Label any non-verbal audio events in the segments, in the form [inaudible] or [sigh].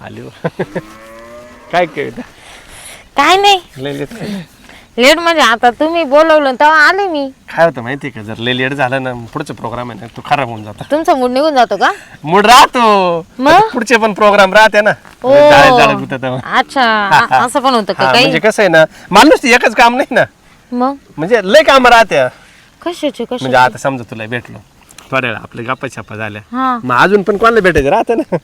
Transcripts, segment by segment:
आली. काय कविता? काय नाही. लय लेट लेट म्हणजे आता तुम्ही बोलवलं तेव्हा आले मी. काय होतं माहिती आहे का? जर लय लेट झालं ना पुढचं प्रोग्राम आहे ना तो खराब होऊन जातो. तुमचा मूड निघून जातो का? मूड राहतो. मग? आता पुढचे पण प्रोग्राम राहते ना. ओ. अच्छा. आ- असं पण होतं हा, का म्हणजे काही कसं आहे ना माणूस एकच काम नाही ना. मग? म्हणजे लय काम राहत्या कशाचे म्हणजे आता समजा तुला भेटलो. थोड्या वेळा आपले गप्पा छप्पा झाल्या. हा. मग अजून पण कोणाला भेटायचं? राहतं ना.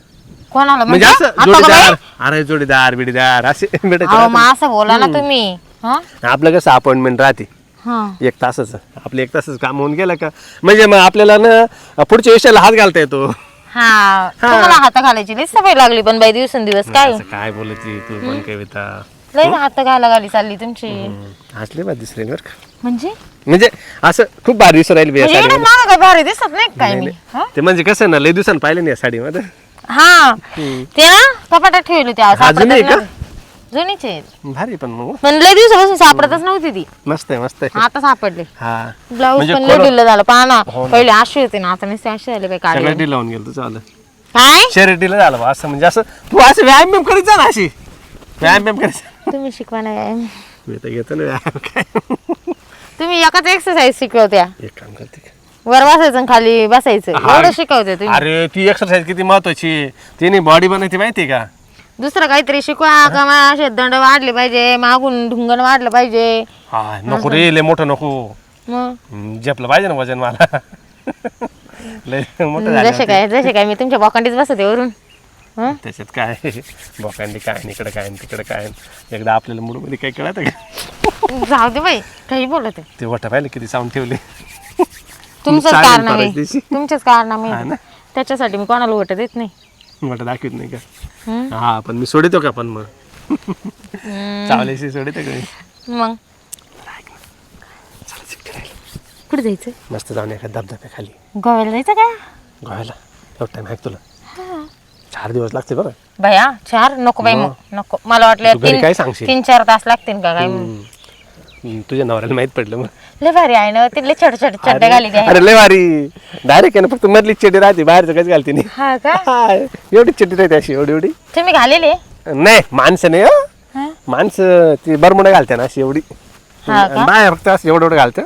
कोणाला? म्हणजे असं आता का जोडीदार? बाई? अरे जोडीदार बिडीदार असे [laughs] भेटायचे अहो राहतं. मग असं बोला ना तुम्ही. हा? आपलं कसं अपॉइंटमेंट राहते. हा. एक तासच. आपलं एक तासच काम होऊन गेलं का? म्हणजे मग आपल्याला ना पुढच्या विषयाला हात घालता येतो. हा. तुम्हाला हात घालायची लई सवय लागली पण बाई दिवसेंदिवस काय? असं काय बोलती तू पण कविता? लई हात घाला घाली चालली तुमची. हसले बा दिसले बरं का? म्हणजे? म्हणजे असं खूप भारी दिसू राहील म्हणजे एवढं साडीमध्ये. मला काय भारी दिसत नाही का काय मी हा? ते म्हणजे कसं ना लय दिवसांनी पाहिलं नाही या साडीमध्ये. हा. ते ना कपाटात ठेवली आज. हा, जुनी आहे का? जुनीच भारी पण मग. पण लय दिवसापासून सापडतच नव्हती ती. मस्त आहे मस्त आहे. आता सापडले. हा. ब्लाऊज म्हणजे पण लय ढिल्लं झालं. पहा ना हो. पहिले अशी होती ना आता नुसते अशी झाले काय काढले. लावून गेलं आलं काय? शर्यतीला झालं बा असं म्हणजे असं तू असं व्यायाम बियाम करीत जा ना अशी. व्यायाम बियाम करायचं तुम्ही शिकवा ना व्यायाम. मी तर घेतो ना व्यायाम. काय तुम्ही एकाच एक्सरसाइज शिकवत्या. एक काम करते. का वर बसायचं आणि खाली बसायचं. हा. एवढं शिकवते तुम्ही. अरे ती एक्सरसाइज किती महत्वाची? आहे. तिने बॉडी बनवते माहिती का? दुसरं काहीतरी शिकवा का असे दंड वाढले पाहिजे मागून ढुंगण वाढलं पाहिजे. हा नको रे लय मोठं नको. मग? हम्म, झेपलं पाहिजे ना वजन मला. [laughs] लय मोठं जसे काय जसे काय मी तुमच्या बॉकांडीच बसते वरून. हं? त्याच्यात काय? बोकांडी काय आणि इकडं काय आणि तिकडं काय आणि एकदा आपल्याला मूडमध्ये काय कळत का? जाऊ दे बाई काही बोलत आहे ते वटा पाहिलं किती साऊंड ठेवले. तुमचंच चालेल कारनामे परत दिवशी. तुमचेच कारनामे हा ना? त्याच्यासाठी मी कोणाला ओट देत नाही. वटा दाखवत नाही का? हं? पण मी सोडितो का पण मग? चावल्याशी सोडितो का मी? मग? कुठे जायचं? मस्त जाऊन एका धबधब्याखाली गोव्याला जायचं का? गोव्याला. एवढा टाइम आहे का तुला? चार दिवस लागते बरं. भया चार? नको बाई मग? नको. मला वाटलं तू घरी तीन काय सांगशील? तीन चार तास लागतील का काय? हम्म, तुझ्या नवऱ्याला माहीत पडलं मग. लय भारी आहे ना ते लय छोटे छोटे चड्डे घाली द्या अरे लय भारी. डायरेक्ट आहे ना फक्त मधली चेटी राहते बाहेरचं काहीच घालते नाही. हा का? [laughs] हा, चेटी राहते अशी एवढी एवढी. तुम्ही घालेले? नाही माणसं नाही हो. हा? माणसं ती बरमुडे घालते ना अशी एवढी. हा का? बाय फक्त असं एवढं एवढं घालतं.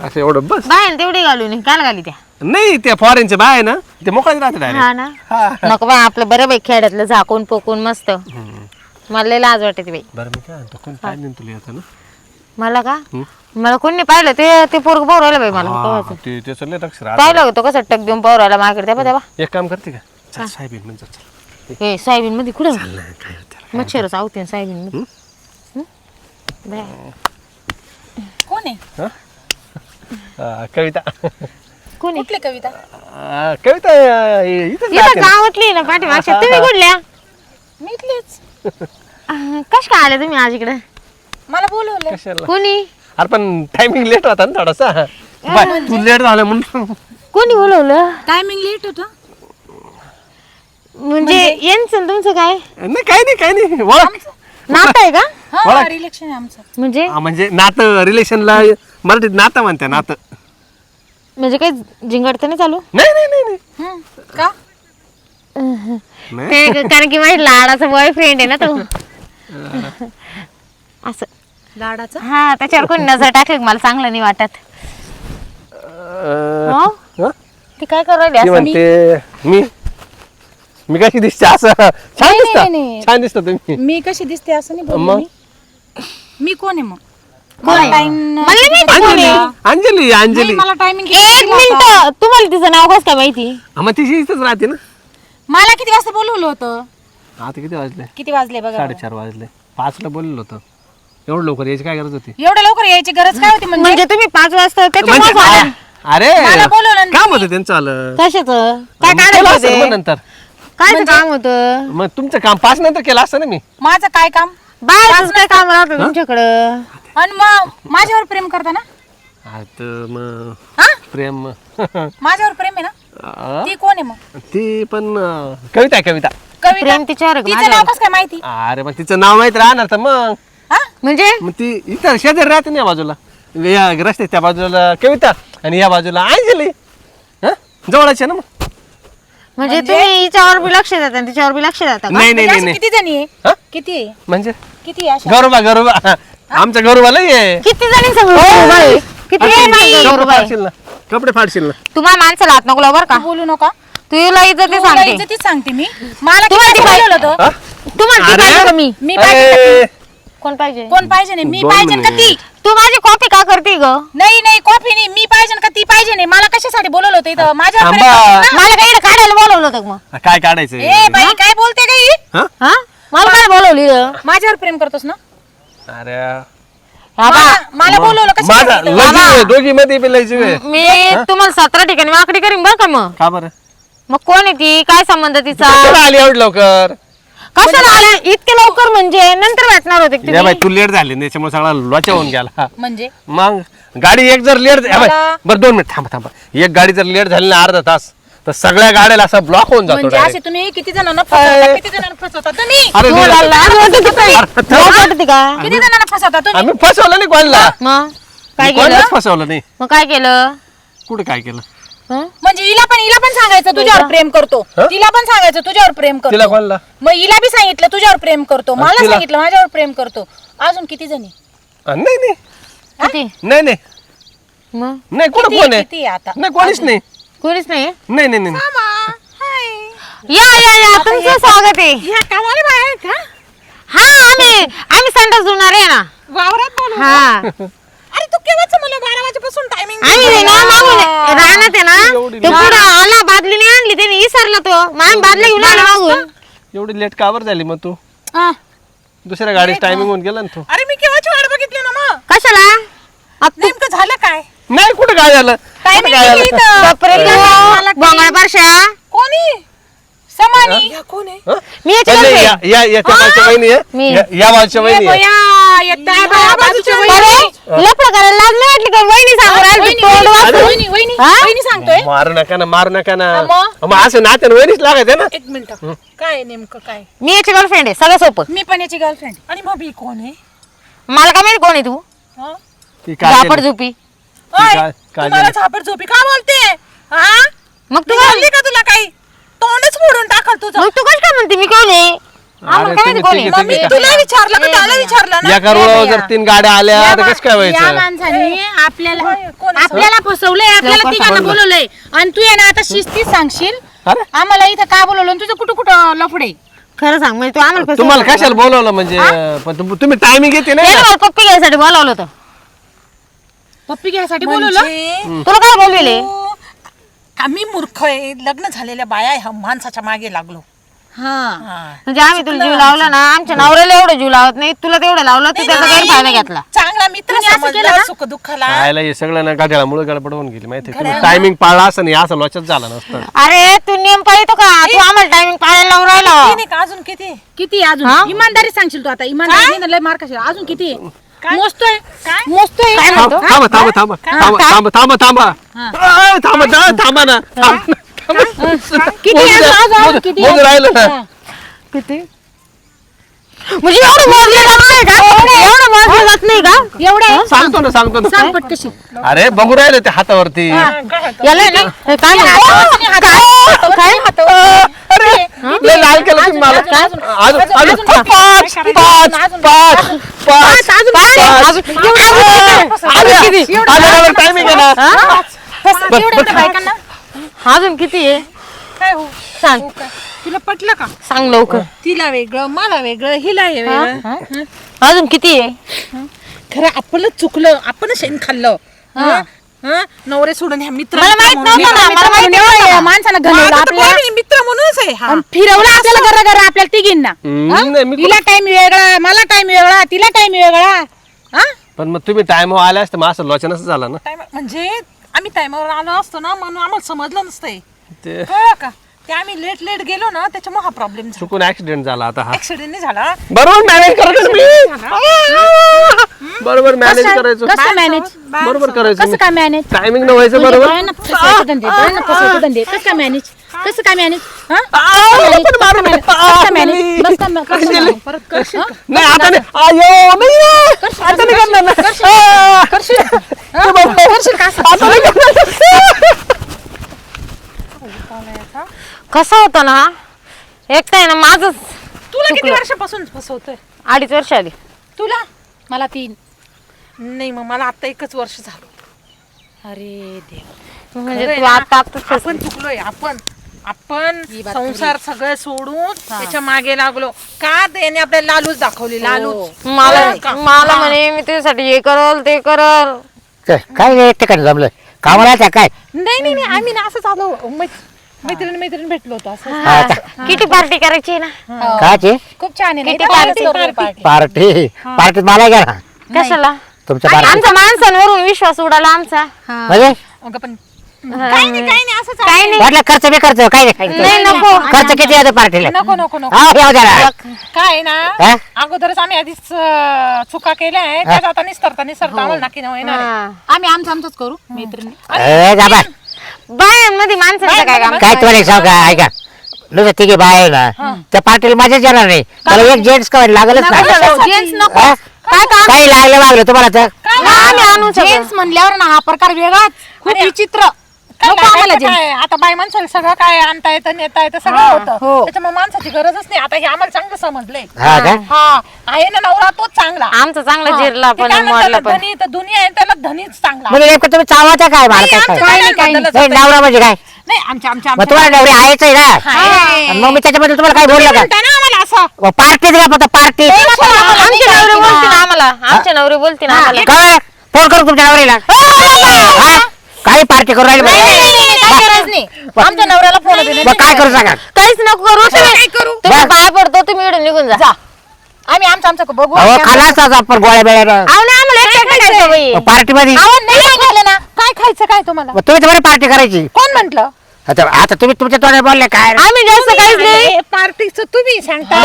असं एवढं बस. बाहेर तेवढी घालून घाली त्या. नाही ते फॉरेनचे बाय ना ते मोकळाच राहते डायरेक्ट हा ना? हा. नको बाई आपलं बरं बाई खेड्यातलं झाकून पोकून मस्त. मला लय लाज वाटते बाई. बरं मी काय म्हणतो कोण काय तुला येतं ना मला का? हं? मला कोणी पाहिलं ते ते पोरग पाहू राहिलं बाई मला. हा, कवाचं. ते त्याचं लय लक्ष राहत. पाहिलं होतं कसं टक देऊन पाहू राहिला माझ्याकडे तेव्हा तेव्हा एक काम करते का? चल साहेब येईन म्हणजे चल. हे सोयाबीन मध्ये कुठं? चल ना, काय होतं त्याला. मच्छर चावते सोयाबीन मध्ये हं? कोण आहे? हा, कविता. कोणी कुठली कविता? हा, कविता अं, इथंच राहते इथं ना. गावातली ना पाठीमागच्या तुम्ही कुठल्या? मी इथलीच. कश काय आले तुम्ही आज इकडे? मला बोलवलं. कशाला? कोणी? अरे पण टायमिंग लेट होता ना थोडासा. बाय, तू लेट झालं म्हणून. कोणी बोलवलं? टायमिंग लेट होता. म्हणजे यांचं तुमचं काय? नाही काही नाही काही नाही. ओळख. नातं आहे का? हा रिलेक्शन आहे आमचं. म्हणजे? हा, म्हणजे नातं रिलेशनला मराठीत नातं म्हणते नातं. म्हणजे काही जिंगडतं नाही चालू? नाही नाही नाही नाही. का? नाही ते कारण की माझ्या लाडाचा बॉयफ्रेंड आहे ना तो. [laughs] असं. लाडाचा? हा त्याच्यावर कोणी नजर टाकली की? मला चांगलं नाही वाटत. अं, हो? हं? ती काय करू राहिली? ती असं म्हणते मी मी कशी दिसते? असं छान नाही, दिसत. नाही, नाही. छान दिसत तुम्ही. मी कशी दिसते असं नाही बोलले मग? मी. मी कोण आहे मग? मला टाइम मला नाही माहिती कोण अंजली आहे. अंजली अंजली मला टायमिंग एक मिनिट. तुम्हाला तिचं नाव कसं काय माहिती? हा, मग तिची इथंच राहते ना. मला किती वाजता बोलवलं होतं? आता किती वाजले? किती वाजले बघा. साडेचार वाजले. पाचला बोललो होतं. एवढं लवकर यायची काय गरज होती? एवढ्या लवकर यायची गरज काय होती म्हणजे? म्हणजे तुम्ही पाच वाजता म्हणजे अरे मला बोलवलं ना काम होतं त्यांचं आलं. कशाच? काय मग केलं असेल? नंतर. काय काम होतं? मग तुमचं काम पाच नंतर केलं असतं ना मी. माझं काय काम? बाय काय काम राहतं तुमच्याकडं. आणि मग माझ्यावर प्रेम करता ना? आता मग हा? प्रेम. माझ्यावर प्रेम आहे ना? अं, ती कोण आहे मग? ती पण अं, कविता आहे कविता. कविता प्रेम तिच्यावर आहे का तिचं नाव कसं काय माहिती? अरे मग तिचं नाव माहीत राहणार तर मग. म्हणजे? मग ती इतर शेजारी राहते ना या बाजूला. या रस्ते त्या बाजूला कविता आणि या बाजूला अंजली. हं? जवळच आहे ना मग. म्हणजे तुम्ही हिच्यावर बी लक्ष देता आणि तिच्यावर बी लक्ष देता का? नाही नाही म्हणजे नाही नाही. किती जणी आहे? हा? किती आहे? म्हणजे? किती आहे अशा? गरोबा गरोबा. आमच्या गरोबाला ये किती जणी सगळं किती बाई कपडे? फाडशील ना. कपडे फाडशील ना. तुम्हाला माणसाला हात नको लावू बरं का. तू बोलू नका. तुला इज्जत तुला सांगते. इज्जतीच सांगते मी. मला तुम्हाला किती ती बाई- बोलवलं होतं? हा? तुम्हाला अरे. मी मी अरे, कोण पाहिजे? कोण पाहिजे नाही? मी दोन पाहिजे का. ती. तू माझी कॉपी का करते ग? नाही नाही कॉफी नाही. मी पाहिजे का ती पाहिजे नाही. मला कशासाठी बोलवलं होतं इथं? माझ्या थांबा. मला काही इकडे काढायला बोलवलं होतं का मग? काय काढायचं? ए बाई काय बोलते का ही? हा? हा? मला काय बोलवली ग? माझ्यावर प्रेम करतोस ना? अरे. हा बा, मला- मला बोलवलं माझा कशासाठी दोघी मध्ये बी आहे. मी तुम्हाला सतरा ठिकाणी वाकडी करीन बरं का मग? का बरं? मग कोण आहे ती? काय संबंध तिचा? कशाला आली एवढ लवकर? कशाला आले? इतके लवकर म्हणजे? नंतर भेटणार होते का या बाई तुम्ही? तू लेट झाली ना, त्याच्यामुळे सगळा लोचा होऊन गेला. म्हणजे? मग गाडी एक जर लेट मला- बरं दोन मिनिट थांबा थांबा. एक गाडी जर लेट झाली ना अर्धा तास तर सगळ्या गाड्याला असा ब्लॉक होऊन जातो म्हणजे direct. असे तुम्ही किती जणांना फसवता? किती जणांना फसवता तुम्ही? अरे तुम्हाला लाज वाटते का काही? अरे, लाज वाटते का किती जणांना फसवता तुम्ही? आम्ही फसवलं नाही कोणाला. मग? काय मी केलं? कोणालाच फसवलं नाही. मग काय केलं? कुठे काय केलं? हं? म्हणजे हिला पण हिला पण सांगायचं तुझ्यावर प्रेम करतो. हं? तिला पण सांगायचं तुझ्यावर प्रेम तिला करतो कोणाला? मग हिला बी सांगितलं तुझ्यावर प्रेम करतो. मला तिला? सांगितलं माझ्यावर प्रेम करतो. अजून किती जणी? अ, नाही नाही. किती? नाही नाही. मग? नाही कुठं किती कोण आहे? किती आहे आता? नाही कोणीच नाही. कोणीच नाही नाही नाही नाही या या या तुमचं स्वागत आहे. हा आम्ही आम्ही संडास धुणार आहे ना. वावरात हा. [laughs] अरे तू केव्हाच मला बारा वाजेपासून टायमिंग ना मागून राहणार आहे ना एवढी तो पुढं आला बादली नाही आणली त्याने विसरला तो. आम्ही बादली घेऊन आलो मागून. एवढी लेट कावर झाली मग तू? दुसऱ्या गाडीच टायमिंग होऊन गेला ना तू. अरे मी केव्हाची वाट बघितली ना मग? कशाला? आता नेमकं झालं काय? नाही कुठं काय झालं? कुठं काय झालं? बापरे, बंगाळ परश्या कोणी? समानी. कोण आहे? हं? मी याची पहिले girlfriend. या या या त्या बाजूच्या वहिनी आहे. मी. या- या बाजूच्या वहिनी आहे अरे लफडं करायला लाज नाही वाटली का? वहिनी सांगू राहिली तू तोंड वाचून. हा? सांगतोय. मारू नका ना मारू नका ना. मग? मग असं नात्यानं वहिनीच लागायचं ना. एक मिनिट. काय आहे नेमकं काय? मी याची गर्लफ्रेंड आहे सगळं सोपं. मी पण याची गर्लफ्रेंड आणि मग मी कोण आहे? मला काय माहिती कोण आहे तू? हं? ती काय झापड? झोपी ओय, काय- काय तू मला झालं? झापड झोपी का बोलते? हा? मग तू काय बोलली का तुला काही? तोंडच फोडून टाकल तुझं. मग तू कशी काय म्हणते? मी कोण आम्हाला काय माहिती मग मी. तुला विचारलं का? त्याला विचारलं ना? या करोडावर जर तीन गाड्या आल्या तर कसं काय या व्हायचं माणसाने आपल्याला आपल्याला फसवलंय आपल्याला तिघांना बोलवलंय. आणि तू ये ना आता शिस्तीत सांगशील? अरे? आम्हाला इथं का बोलवलं? आणि तुझं कुठं कुठं लफडे खरं सांग म्हणजे तू आम्हाला फसवलं. तुम्हाला? कशाला बोलवलं म्हणजे? पण तुम- तुम्ही टायमिंग येते नाही ना मला पप्पी घ्यायसाठी बोलावलं होतं. पप्पी घ्यायसाठी बोलवलं? तुला काय बोलवेले आम्ही मूर्ख आहे? लग्न झालेल्या बाया ह्या माणसाच्या मागे लागलो. हा. म्हणजे आम्ही तुला जीव लावला ना आमच्या नवऱ्याला एवढं जीव लावत नाही तुला तेवढं लावलं तू त्याचा गैरफायदा घेतला. चांगला मित्र समजला सुख दुःखाला खायला हे सगळं ना गाड्याला मुळे गडबड होऊन गेली माहिती टायमिंग पाळला असं नाही असं लोचच झाला नसतं. अरे तू नियम पाळतो का? तू आम्हाला टायमिंग पाळायला लावून राहिला. किती का? अजून किती? किती अजून? हा? इमानदारी सांगशील तू आता इमानदारी लय मार खाशील. अजून किती? मोजतोय काय? मोजतोय काय थांब- म्हणतो? थांबा थांबा थांबा थांबा. थांबा थांबा थांबा थांबा. थांबा थांबा ना. थांबा. किती किती राहिलं ना किती? म्हणजे एवढं मोजलं जात नाही का एवढं मोजलं जात नाही का एवढे सांगतो ना सांगतो ना सांग पटकशी अरे बघू राहिले ते हातावरती याला ना हे काय म्हणतो? काय काय अरे लय लाल केलं तुम्ही मला अजून- अजून अजून- अजून अजून- पाच अजून- पाच अजून- पाच पाच अजून पाच. अजून- एवढं अजून किती? आल्यावर टायमिंग आहे ना हा? एवढे एवढे बायकांना अजून किती आहे काय हो सांग तुला पटलं का? सांग लवकर. तिला वेगळं मला वेगळं हिला हे वेगळं. हा? अजून किती आहे? खरं आपलं चुकलं आपण शेण खाल्लं. हं? हं? नवरे सोडून ह्या मित्र मला माहीत म्हणून- नव्हतं ना, मित्र मला माहीत म्हणून नव्हतं. एवढं ना. माणसानं घालवलं आपल्या मित्र म्हणूनच आहे. आणि फिरवलं आपल्याला घर घर आपल्याला तिघींना. हम्म? नाही, मी हिला टाइम वेगळा मला टाइम वेगळा तिला टाइम वेगळा. हं? पण मग तुम्ही टाइम आले असते मग असं लोचनच झालं ना. म्हणजे आम्ही टाइमवर आलो असतो ना म्हणून आम्हाला समजलं नसतंय. ते कळलं का? ते आम्ही लेट लेट गेलो ना त्याच्यामुळे हा प्रॉब्लेम झाला. चुकून ऍक्सिडेंट झाला आता हा. ऍक्सिडेंट नाही झाला. बरोबर मॅनेज करायचं मी बरोबर मॅनेज करायचं. कसं मॅनेज बरोबर करायचं. कसं काय मॅनेज टायमिंग न व्हायचं बरोबर. धंदे? कसं काय मॅनेज कसं काय मॅनेज [laughs] नाही आता नाही. आयो नाही ना. आता नाही करणार ना. आ, ते बरोबर. आता नाही करणार. आला याचा कसा होता ना हा? एकटा आहे ना माझच तुला किती वर्षापासून फसवतोय? अडीच वर्ष आली. तुला? मला तीन. नाही मग मला आता एकच वर्ष झालं. अरे देव. म्हणजे खरंय तू ना, आता आताच फसली. आपण चुकलोय आपण. आपण संसार सगळं सोडून त्याच्यामागे लागलो. का त्याने आपल्याला लालूच दाखवली लालूच? मला हो का? मला म्हणे मी तुझ्यासाठी हे करल ते करल. काय काय नाही ठिकाणी जमलं? कामाला त्या काय? नाही नाही नाही आम्ही ना असंच आलो. मैत्रीण मैत्रीण भेटलो होतो असं. हा, किती पार्टी करायची ना? काची खूप छान आहे किती ना? party, party, party. पार्टी पार्टीत मला घ्या ना. कशाला? तुमच्या पार्टी आमच्या माणसांवरून विश्वास उडाला आमचा. म्हणजे? अगं पण काही नाही काही नाही असंच काही नाही. वाटलं खर्च बी खर्च काय नाही. नको. खर्च किती येतो पार्टीला नको नको नको. हा येऊ द्या ना. काय आहे ना हा? अगोदरच आम्ही आधीच अं, चुका केल्या आहे. त्यात आता निस्तरता निस्तरता आम्हाला नक्की नाही येणार आहे. हा. आम्ही आमचं आमचंच करू मैत्रिणी. ए, जा बा. बायांमध्ये माणसाचं काय काम काय तुम्हाला एक सांगू का? ऐका. नुसतं तिघे बाय आहे ना त्या पार्टीला मजाच येणार नाही. त्याला एक जेंट्स का लागलच ना जेंट्स नको. हा? काही लागलं वागलं तुम्हाला तर? आम्ही आणू सगळं. जेंट्स म्हणल्यावर ना हा प्रकार वेगळाच. खूप विचित्र. काय नको आम्हाला लागायचं जेंट्स काय? आता बाय माणसाला सगळं काय आणता येतं नेता येतं सगळं होतं. हो. त्याच्यामुळे माणसाची गरजच नाही. आता हे आम्हाला चांगलं समजलंय. हा का? हा. आहे ना नवरा तोच चांगला. आमचा चांगला हा. जिरला ते पण काय म्हणतात मोडला ना, पण. धनी तर दुनिया आहे त्याला धनीच चांगला. म्हणजे नेमकं तुम्ही चावाचा काय नाही, काय आमचं काय? काय काही नाही, नाही बदलच नवरा म्हणजे काय? नाही आमच्या आमच्या मग तुम्हाला नवरी आहेच आहे ना. आणि मग मी त्याच्याबद्दल तुम्हाला काय बोललो का म्हणताय ना आम्हाला असं. पार्टीत घ्या फक्त पार्टी आमचे नवरे बोलते ना आम्हाला. आमचे नवरे बोलते ना आम्हाला. काय? फोन करू तुमच्या नवरीला. हा? काय पार्टी करू राहिली नाही, बाई? नाही, नाही, काही गरज नाही. आमच्या नवऱ्याला फोन मग काय करू सांगा? काहीच नको करू. तुम्ही तुम्ही पाय पडतो तुम्ही इकडून निघून जा. आम्ही आमचं आमचं बघू अहो खालाच आज आपण गोळ्या बेळ्या. आम्हाला एकटं बाई. पार्टी मध्ये नाही ना. काय खायचं काय तुम्हाला? मग तुम्ही तर बरं पार्टी करायची. कोण म्हंटल? आता आता तुम्ही तुमच्या तोंडात बोलले काय आम्ही जास्त काहीच नाही. पार्टीचं तुम्ही बरं सांगता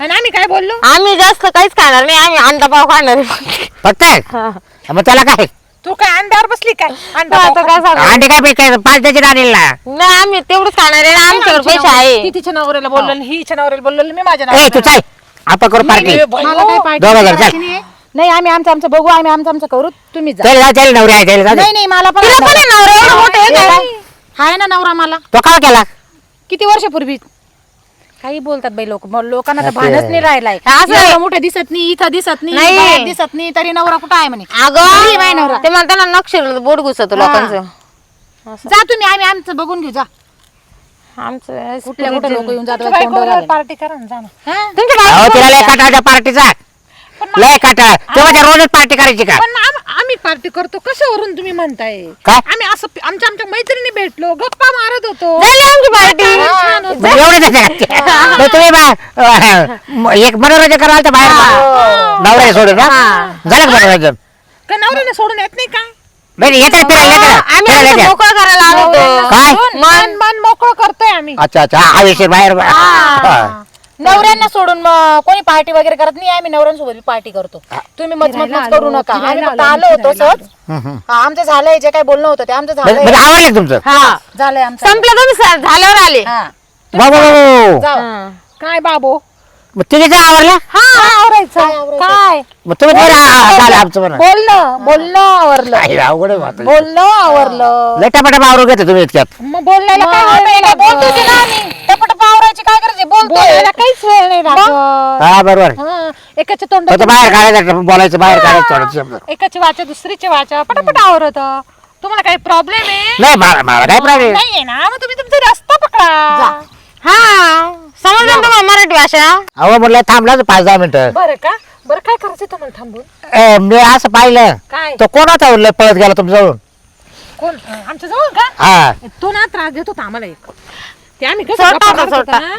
आणि आम्ही काय बोललो? आम्ही जास्त काहीच खाणार नाही. आम्ही अंडा पाव खाणार. फक्त? हा. मग त्याला काय? तू काय अंड्यावर बसली काय? अंडा आता काय सांगू अंडे काय बी काय पाच डझन आणेल ना नाही आम्ही तेवढंच खाणार आहे ना. आमच्याकडे पैसे ती आहे. तिच्या नवऱ्याला बोललो ही हिच्या नवऱ्याला बोललो मी माझ्या ए तू नवऱ्याला चाल. आपण करू पार्टी. मला काय पार्टी दोन हजार करायची चल. नाही. आम्ही आमचं आमचं बघू आम्ही आमचं आमचं करू. तुम्ही जा. नवरी आहे. नाही नाही मला पण तिला पण आहे नवरा एवढा मोठा आहे हे काय? काय? आहे ना नवरा मला. तो काय केला? किती वर्षापूर्वी? काही बोलतात बाई लोक लोकांना तर भानच. नाही राहिलाय असं आहे. एवढं मोठं दिसत नाही इथं दिसत नाही नाही. बाहेर दिसत नाही तरी नवरा कुठं आहे म्हणे नवरा. अगं ते म्हणताना नक्षर बोट घुसत लोकांचं जा तुम्ही आम्ही आमचं बघून घेऊ जा आमचं कुठल्या कुठं लोक येऊन जातात घालायला. पार्टी करा ना जा ना. हा? तुमच्या अहो बायको तिला लय काटा पार्टीचा लय काटा तेव्हा रोजच पार्टी करायची का पण आम्ही पार्टी करतो कशावरून तुम्ही म्हणताय? काय? आम्ही असं पि- आमच्या आमच्या मैत्रिणी भेटलो गप्पा मारत होतो. झाली आमची पार्टी. एवढं त्याच्या मग तुम्ही बा अं, म- एक मनोरंजन कराल तर बाहेर नवऱ्या सोडून ना झालं का मनोरंजन? का नवऱ्याने सोडून येत नाही येतात फिरायला येतात आम्ही फिरायला असं येतात. मोकळं करायला आलो होतो. काय? मन मन मोकळं करतोय आम्ही. अच्छा अच्छा. हा विषय बाहेर हा. नवऱ्यांना सोडून मग कोणी पार्टी वगैरे करत नाही आम्ही नवऱ्यांसोबत पार्टी करतो. तुम्ही मत मत मत करू नका. आम्ही फक्त आलो होतो सहज. हा, आमचं झालंय जे काय बोलणं होतं ते आमचं म्हणजे झालंय. म्हणजे आवडलं तुमचं? हा झालंय आमचं. संपलं तुम्ही स- झाल्यावर आले. हा. बाबा जाऊ. हा. काय बाबो? मग तुम्ही जर आवडला काय आवरायचं? काय? मग तुम्ही जर आ- आ- झालं आमचं म्हणा. बोलणं बोलणं आवरलं. काय अवघड आहे. बोलणं आवरलं. लय टपाटप आवरून घेतो तुम्ही इतक्यात. मग बोलण्याला काय नाही. आम्ही. टपटप आवरायची काय करायची बोलतोय बोलायला काहीच वेळ नाही लागत. हा बरोबर हा, एकाच्या फक्त तोंडात बाहेर काढायचं बोलायचं बाहेर काढायचं थोडं शब्द. एकाची वाचा दुसरीची वाचा. पटापट आवरत. तुम्हाला काही प्रॉब्लेम आहे? नाही मला मला काय प्रॉब्लेम नाहीये ना मग तुम्ही तुमचा रस्ता पकडा. हा समजलं ना तुम्हाला मराठी भाषा? अहो म्हटलं थांबला तर पाच दहा मिनिटं. बरं का? बरं काय करायचं तुम्हाला थांबून? ए, मी असं पाहिलं. काय? तो कोण होता लय पळत गेला तुमच्याजवळून? कोण? आमच्या जवळ का? हा. तो ना त्रास देत होता आम्हाला एक. ते आम्ही कसं सोडता गप्पा होता, मारत होतो सोडता. ना,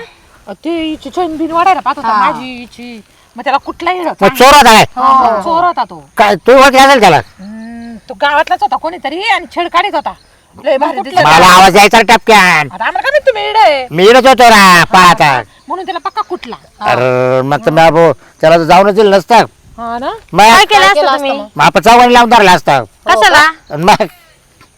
अं, ते हिची चैन बिन वाढायला पाहत होता माझी हिची मग त्याला कुठलाही मग चोर होता काय चोर होता तो. काय तू होत असेल त्याला? हम्म, तो गावातलाच होता कोणीतरी आणि छेड काढीत होता. लय भारी दिसत मला. आवाज यायचा टपक्यान आता आम्हाला काय माहीत तुम्ही येडे आहे. मी इडच होतो ना पाहता म्हणून त्याला पक्का कुठला. अरे मग तर मी अबो त्याला तर जाऊनच दिलं नसतं. हा ना? मग काय केलं केलं असतं असतं तुम्ही? मग? मग आपण चौघांनी लावून धरला असता. कशाला? आणि मग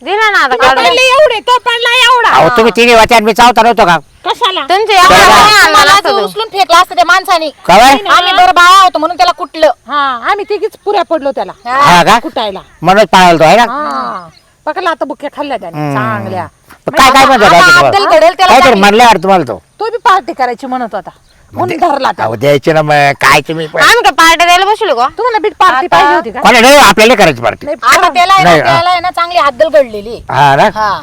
दिला ना आता तो काढून. पडले एवढे तो पडला एवढा. अहो तुम्ही तिन्ही वाच्या मी चावता नव्हतो का? कशाला? तुमचे एवढं. नाही असं. उचलून फेकला असतं त्या माणसाने. काय आम्ही बरं बाळा होतो म्हणून त्याला कुठलं. हा आम्ही तिघीच पुऱ्या पडलो त्याला. हा. का? कुटायला. म्हणून पाळायला तो आहे ना? हा. पकडला आता बुक्या खाल्ल्या त्याने. चांगल्या. पण काय काय म्हणतो आता घडेल त्याला. म्हणलं तुम्हाला तो. तो बी पार्टी करायची म्हणत होता. म्हणून धरला त्या. अहो द्यायचे ना मग. काय तुम्ही पण. आम्ही काय पार्टी द्यायला बसलो का तुम्हाला बीट पार्टी आता- पाहिजे होती का? कोणा नाही आपल्याला करायची पार्टी आता त्याला आहे ना नाही, हा. त्याला आहे ना चांगली हद्दल घडलेली. हा ना? हा.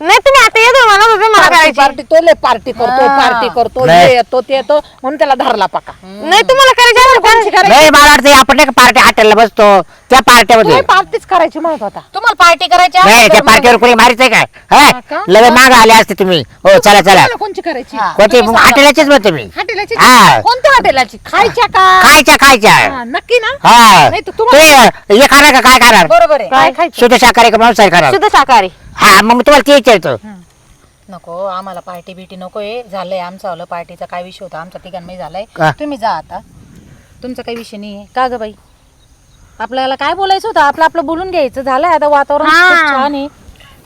नाही तुम्ही आता येतो म्हणत होते मला पार्टी करायची. पार्टी तो लय पार्टी करतो पार्टी करतो नाही. हे येतो ते येतो म्हणून त्याला धरला पका नाही तुम्हाला करायची असेल कोणची करायची? नाही मला वाटतं आपण नाही का पार्टी हॉटेलला बसतो. त्या पार्ट्यामध्ये तो पार्टीच करायची म्हणत होता. तुम्हाला पार्टी करायची असेल नाही तर त्या मग- पार्टीवर कोणी मारित काय? हा? का? लगे माग आले असते तुम्ही. हो चला चला. तुम्हाला कोणची करायची? हा. कोणती? तुम्ही सांगा. हॉटेलाचीच म्हणतो मी हॉटेलाची हा. कोणत्या हॉटेलाची? खायच्या का? खायच्या खायच्या. हा, नक्की ना? हा. नाही तर तुम्हाला तुम्ही हे खाणार का? काय खाणार? बरोबर आहे. काय खायचं? शुद्ध शाकाहारी का मांसाहारी खाणार? शुद्ध शाकाहारी. हा मग मी तुम्हाला ते विचारतो. नको आम्हाला पार्टी बिटी नको आहे. झालंय आमचं आलं पार्टीचा काय विषय होता? आमचा तिघांमध्ये झालाय. का? तुम्ही जा आता. तुमचा काही विषय नाही आहे का ग बाई? आपल्याला काय बोलायचं होतं? आपलं आपलं बोलून घ्यायचं. झालंय आता वातावरण हा. खूप छान आहे.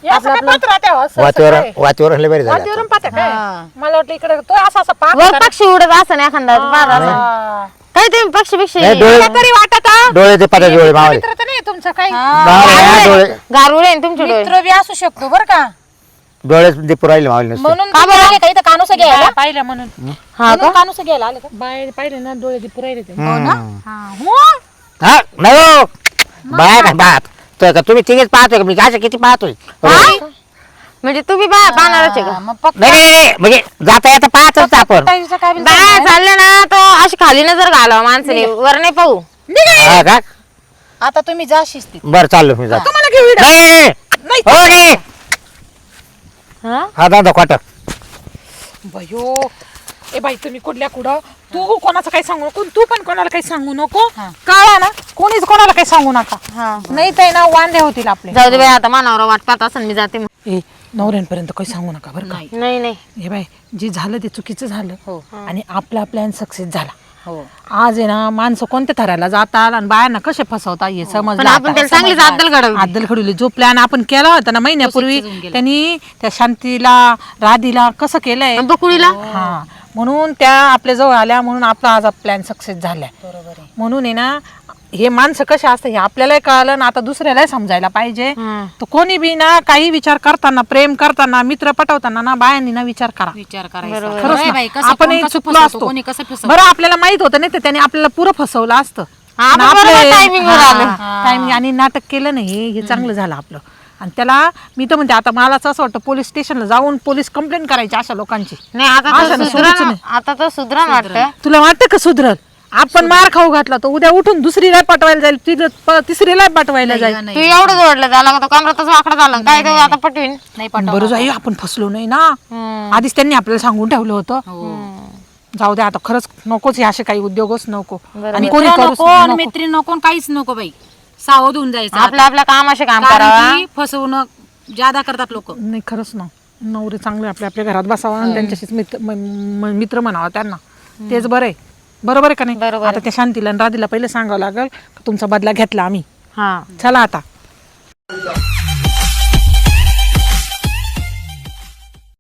हे असं हो, असं- असं वातावरण काय? वातावरण लय बरे झालं वातीवरून पाहते काय? हा. मला वाटलं इकडे तो असा असा पाहत वर होता ना. पक्षी उडत असं नाही एखादा असं हा. काय तुम्ही पक्षी पेक्षा नाही, डोळे तरी वाटत हा? डोळे ते डोळे मावळे. मित्र तर नाही तुमचं काही. डोळे. गारुळे आहे तुमचे डोळे. मित्र बी असू शकतो बरं का. डोळे ते पुरायले मावळे नसते. म्हणून तुम्ही आले का इथं कानुस घ्यायला? बाया पाहिलं म्हणून. हा का? कानुस घ्यायला आले का? बाहेर पाहिले ना डोळे ते पुरायले ते. हम्म. हा, हो. हा? नाही हो. बाय का बात तर का तुम्ही तिघेच पाहतोय का? मी असं किती पाहतोय? हो. म्हणजे तुम्ही बाया पाहणारच आहे का? मग पक्का. नाही नाही, नाही म्हणजे जाता येता पाहतोच आपण. काय बिल बाया चालले ना तर अशी खाली नजर घालावं माणसाने. वर नाही पाहू. हा का? आता तुम्ही जा शिस्तीत. बरं चाललो मी जातो. तुम्हाला घेऊ इकडं. नाही नाही हो नाही. हा? हा दादा क्वाटर बयो. ए बाई तुम्ही कुठल्या कुठं? तू कोणाचं काही सांगू नको तू पण कोणाला काही सांगू नको. कळला ना? कोणीच कोणाला काही सांगू नका. नाही तर ना वांदे होतील आपले. जाऊ दे बाई आता मानावर वाट पाहत असं मी जाते मग. ए नवऱ्यांपर्यंत काही सांगू नका बरं का? नाही. नाही हे बाई जे झालं ते चुकीचं झालं. आणि आपला प्लॅन सक्सेस झाला. हो. आज आहे ना माणसं कोणत्या थराला जातात आणि बायांना कसे फसवता हे समज पण आपण त्याला चांगलीच अद्दल घडवली. आदल खडवली जो प्लॅन आपण केला होता ना महिन्यापूर्वी त्यांनी त्या शांतीला राधीला कसं केलंय? बकुळीला हा. म्हणून त्या आपल्या जवळ आल्या म्हणून आपला आज प्लॅन सक्सेस बरोबर आहे. म्हणून आहे ना हे माणसं कसे असतात हे आपल्यालाही कळलं ना आता दुसऱ्यालाही समजायला पाहिजे. हम्म. तर कोणी बी ना काही विचार करताना प्रेम करताना मित्र पटवताना ना बायांनी ना विचार करा. विचार करायचा. खरंच नाही ना. बाई, कसं आपण कोण एक कसं चुकलो फसवतो, असतो. कोणी कसं फसवतो. बरं आपल्याला माहीत होतं नाही तर त्याने आपल्याला पुरं फसवलं असतं. आपण आणि बरोबर आपले- timing वर आलो. timing आणि नाटक केलं नाही हे चांगलं झालं आपलं. आणि त्याला मी तर म्हणते आता मलाच असं वाटतं पोलीस स्टेशनला जाऊन पोलीस कंप्लेंट करायची अशा लोकांची. नाही आता तर सुधरण सोडूच नाही. आता तर सुधरण वाटतं. तुला वाटतं का सुधरल? आपण मार खाऊ घातला तर उद्या उठून दुसरीला पाठवायला जाईल प- तिसरीला पाठवायला जाईल. तू एवढं जोडलं त्याला का तो झाला. काय तो आता पटवीन. नाही पाठव बरं जाई आपण फसलो नाही ना. आधीच त्यांनी आपल्याला सांगून ठेवलं होतं. जाऊ दे आता खरंच नकोच हे असे काही उद्योगच नको. आणि कोणी मित्र करूच नको आणि नको. मैत्री नको आणि काहीच नको बाई. सावध होऊन जायचं आपलं कामाशी काम कारण करावा. की फसवणं ज्यादा करतात लोक. नाही खरंच ना. नवरे चांगले आपल्या आपल्या घरात बसावा आणि त्यांच्याशीच मित्र म- म- मित्र म्हणावा त्यांना. तेच बरं आहे. बरोबर आहे का नाही? बरोबर. आता त्या शांतीला आणि राधीला पहिले सांगावं लागेल का तुमचा बदला घेतला आम्ही. हा. चला आता.